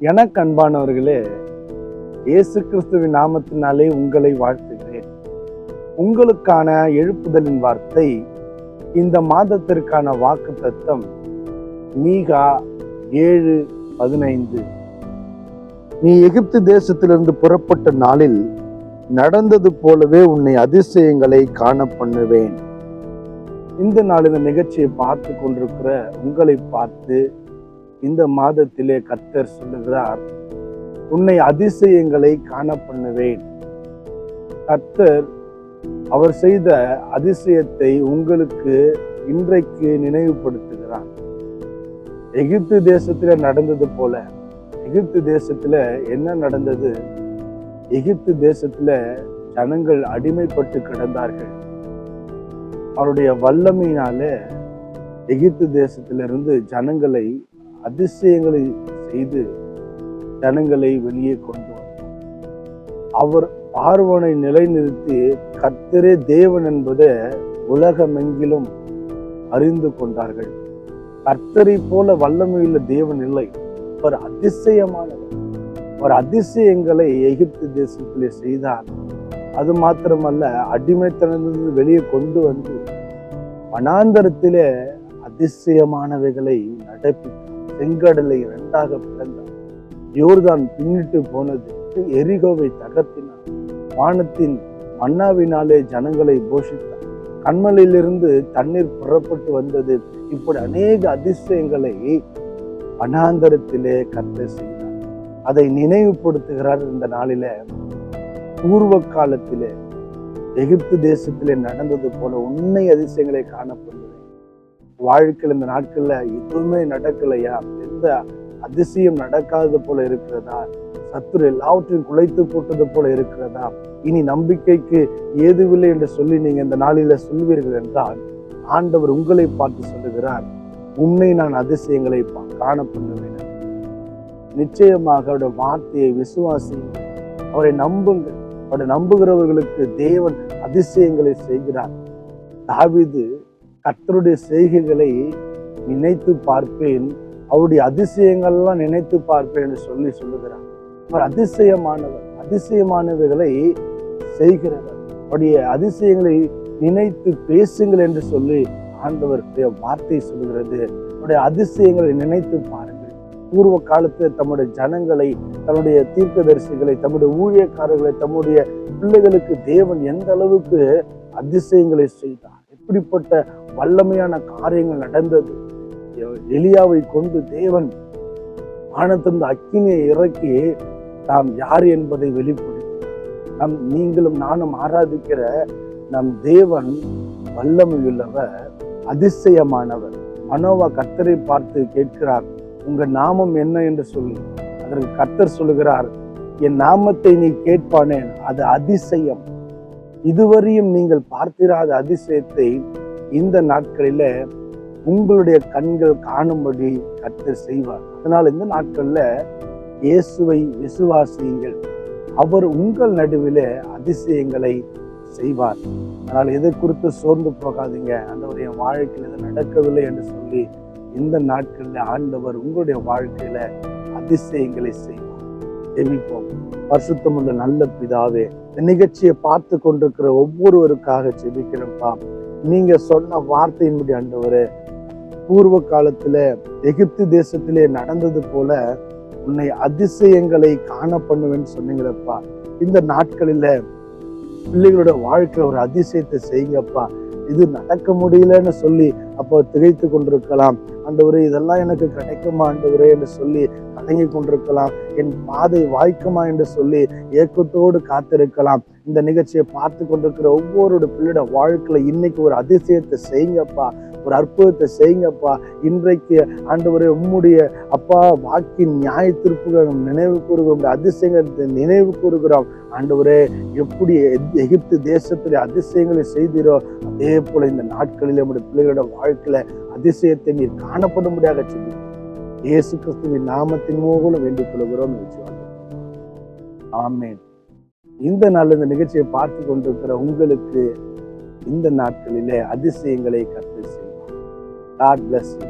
எனக்கு அன்பானவர்களே இயேசு கிறிஸ்துவின் நாமத்தினாலே உங்களை வாழ்த்துகிறேன். உங்களுக்கான எழுப்புதலின் வார்த்தை இந்த மாதத்திற்கான வாக்கு தத்தம் மீகா ஏழு பதினைந்து. நீ எகிப்து தேசத்திலிருந்து புறப்பட்ட நாளில் நடந்தது போலவே உன்னை அதிசயங்களை காண பண்ணுவேன் இந்த நாள் இந்த நிகழ்ச்சியை பார்த்து கொண்டிருக்கிற உங்களை பார்த்து இந்த மாதத்திலே கர்த்தர் சொல்லுகிறார் உன்னை அதிசயங்களை காண பண்ணுவேன் கர்த்தர் அவர் செய்த அதிசயத்தை உங்களுக்கு இன்றைக்கு நினைவுபடுத்துகிறார். எகிப்து தேசத்துல நடந்தது போல எகிப்து தேசத்துல என்ன நடந்தது? எகிப்து தேசத்துல ஜனங்கள் அடிமைப்பட்டு கிடந்தார்கள். அவருடைய வல்லமையினால எகிப்து தேசத்திலிருந்து ஜனங்களை அதிசயங்களை செய்து ஜனங்களை வெளியே கொண்டு வந்தார். அவர் பார்வனை நிலைநிறுத்தி கர்த்தரே தேவன் என்பதை உலகமெங்கிலும் அறிந்து கொண்டார்கள். கர்த்தரை போல வல்லமையுள்ள தேவன் இல்லை. அவர் அதிசயமானவர். அவர் அதிசயங்களை எகிப்து தேசத்திலே செய்தார். அது மாத்திரமல்ல அடிமைத்தனத்திலிருந்து வெளியே கொண்டு வந்து வனாந்தரத்திலே அதிசயமானவைகளை நடப்பித்தார். செங்கடலை இரண்டாக பிளந்தார். யோர்தான் பின்னிட்டு போனது எரிகோவை தகர்த்தினார். வானத்தின் மன்னாவினாலே ஜனங்களை போஷித்தார். கண்மலையிலிருந்து தண்ணீர் புறப்பட்டு வந்தது. இப்படி அநேக அதிசயங்களை வனாந்தரத்திலே கத்த செய்தார். அதை நினைவுபடுத்துகிறார் இந்த நாளில. பூர்வ காலத்திலே எகிப்து தேசத்திலே நடந்தது போல உண்மை அதிசயங்களை காணப்படுது வாழ்க்கையில் இந்த நாட்கள்ல எதுவுமே நடக்கலையா? எந்த அதிசயம் நடக்காதது போல இருக்கிறதா? சத்துரு எல்லாவற்றையும் குலைத்து போட்டது போல இருக்கிறதா? இனி நம்பிக்கைக்கு ஏதுவில்லை என்று சொல்லி நீங்க இந்த நாளில சொல்வீர்கள் என்றால் ஆண்டவர் உங்களை பார்த்து சொல்லுகிறார் உன்னை நான் அதிசயங்களை பா- காண பண்ணுவேன் நிச்சயமாக அவருடைய வார்த்தையை விசுவாசியுங்கள். அவரை நம்புங்கள். அவரை நம்புகிறவர்களுக்கு தேவன் அதிசயங்களை செய்கிறார். தாவிது கர்த்தருடைய செய்கைகளை நினைத்து பார்ப்பேன். அவருடைய அதிசயங்கள்லாம் நினைத்து பார்ப்பேன் என்று சொல்லி சொல்லுகிறார். அவர் அதிசயமானவர் அதிசயமானவைகளை செய்கிறவர். அவருடைய அதிசயங்களை நினைத்து பேசுங்கள் என்று சொல்லி ஆண்டவருடைய வார்த்தை சொல்லுகிறது. அவருடைய அதிசயங்களை நினைத்து பாருங்கள். பூர்வ காலத்தில் தம்முடைய ஜனங்களை தன்னுடைய தீர்க்கதரிசிகளை தம்முடைய ஊழியக்காரர்களை தம்முடைய பிள்ளைகளுக்கு தேவன் எந்த அளவுக்கு அதிசயங்களை செய்தார். எப்படிப்பட்ட வல்லமையான காரியங்கள் நடந்தது. எலியாவை கொண்டு தேவன் வானத்திலிருந்து அக்கினியை இறக்கி தாம் யார் என்பதை வெளிப்படுத்தி நம் நீங்களும் நானும் ஆராதிக்கிற நம் தேவன் வல்லமையுள்ளவர் அதிசயமானவர். மனோவா கர்த்தரை பார்த்து கேட்கிறார் உங்க நாமம் என்ன என்று சொல்லி அதற்கு கர்த்தர் சொல்லுகிறார் என் நாமத்தை நீ கேட்பானேன் அது அதிசயம். இதுவரையும் நீங்கள் பார்த்திராத அதிசயத்தை இந்த நாட்களில உங்களுடைய கண்கள் காணும்படி கத்தர் செய்வார். அதனால இந்த நாட்கள்ல இயேசுவை விசுவாசியுங்கள். அவர் உங்கள் நடுவில் அதிசயங்களை செய்வார். அதனால் எதை குறித்து சோர்ந்து போகாதீங்க. ஆண்டவர் என் வாழ்க்கையில் இது நடக்கவில்லை என்று சொல்லி இந்த நாட்களில் ஆண்டவர் உங்களுடைய வாழ்க்கையில அதிசயங்களை செய்வார். ஜெபிப்போம். பரிசுத்தமுள்ள நல்ல பிதாவே இந்த நிகழ்ச்சியை பார்த்து கொண்டிருக்கிற ஒவ்வொருவருக்காக ஜெபிக்கிறோம்ப்பா. நீங்க சொன்ன வார்த்தையின்படி ஆண்டவரே பூர்வ காலத்துல எகிப்து தேசத்திலே நடந்தது போல உன்னை அதிசயங்களை காண பண்ணுவேன்னு சொன்னீங்களப்பா இந்த நாட்களில பிள்ளைகளோட வாழ்க்கையில ஒரு அதிசயத்தை செய்யுங்கப்பா. இது நடக்க முடியலன்னு சொல்லி அப்போ திகைத்து கொண்டிருக்கலாம். ஆண்டவரே இதெல்லாம் எனக்கு கிடைக்குமா? ஆண்டவரே என்று சொல்லி கலங்கி கொண்டிருக்கலாம். என் பாதை வாய்க்குமா என்று சொல்லி ஏக்கத்தோடு காத்திருக்கலாம். இந்த நிகழ்ச்சியை பார்த்து கொண்டிருக்கிற ஒவ்வொரு பிள்ளையோட வாழ்க்கையில இன்னைக்கு ஒரு அதிசயத்தை செய்யுங்கப்பா. ஒரு அற்புதத்தை செய்யுங்கப்பா. இன்றைக்கு ஆண்டவரே உம்முடைய அப்பா வாக்கின் நியாய திருப்புகள் நினைவு கூறுகிறோம் அதிசயங்களை நினைவு கூறுகிறோம். ஆண்டவரே எப்படி எத்- எகிப்து தேசத்தில் அதிசயங்களை செய்தீரோ அதே போல இந்த நாட்களில் நம்முடைய பிள்ளைகளோட வாழ்க்கையில அதிசயத்தை நீர் முடியாத செய்யும் இயேசு கிறிஸ்துவின் நாமத்தின் மூலம் வேண்டிக் கொள்கிறோம் ஆமேன். இந்த நாள் இந்த நிகழ்ச்சியை பார்த்து கொண்டிருக்கிற உங்களுக்கு இந்த நாட்களிலே அதிசயங்களை கற்று God bless you.